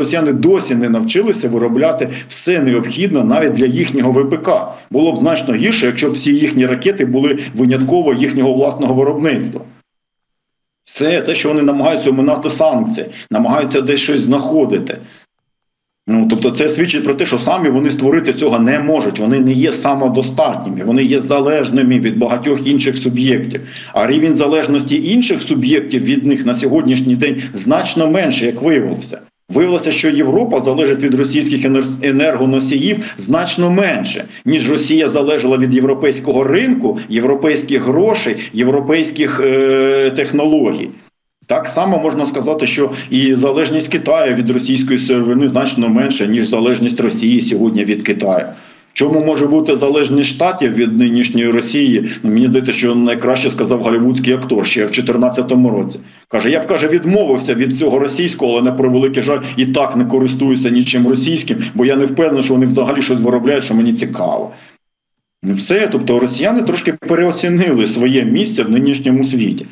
росіяни досі не навчилися виробляти все необхідне навіть для їхнього ВПК. Було б значно гірше, якщо б всі їхні ракети були винятково їхнього власного виробництва. Це те, що вони намагаються оминати санкції, намагаються десь щось знаходити. Ну, тобто, це свідчить про те, що самі вони створити цього не можуть. Вони не є самодостатніми, вони є залежними від багатьох інших суб'єктів. А рівень залежності інших суб'єктів від них на сьогоднішній день значно менше, як виявилося. Виявилося, що Європа залежить від російських енергоносіїв значно менше, ніж Росія залежала від європейського ринку, європейських грошей, європейських е- технологій. Так само можна сказати, що і залежність Китаю від російської сировини значно менша, ніж залежність Росії сьогодні від Китаю. Чому може бути залежність штатів від нинішньої Росії? Ну, мені здається, що найкраще сказав голівудський актор ще в 2014 році. Каже, я б каже, відмовився від всього російського, але на превеликий жаль, і так не користуюся нічим російським, бо я не впевнений, що вони взагалі щось виробляють, що мені цікаво. Ну, Все, тобто росіяни трошки переоцінили своє місце в нинішньому світі.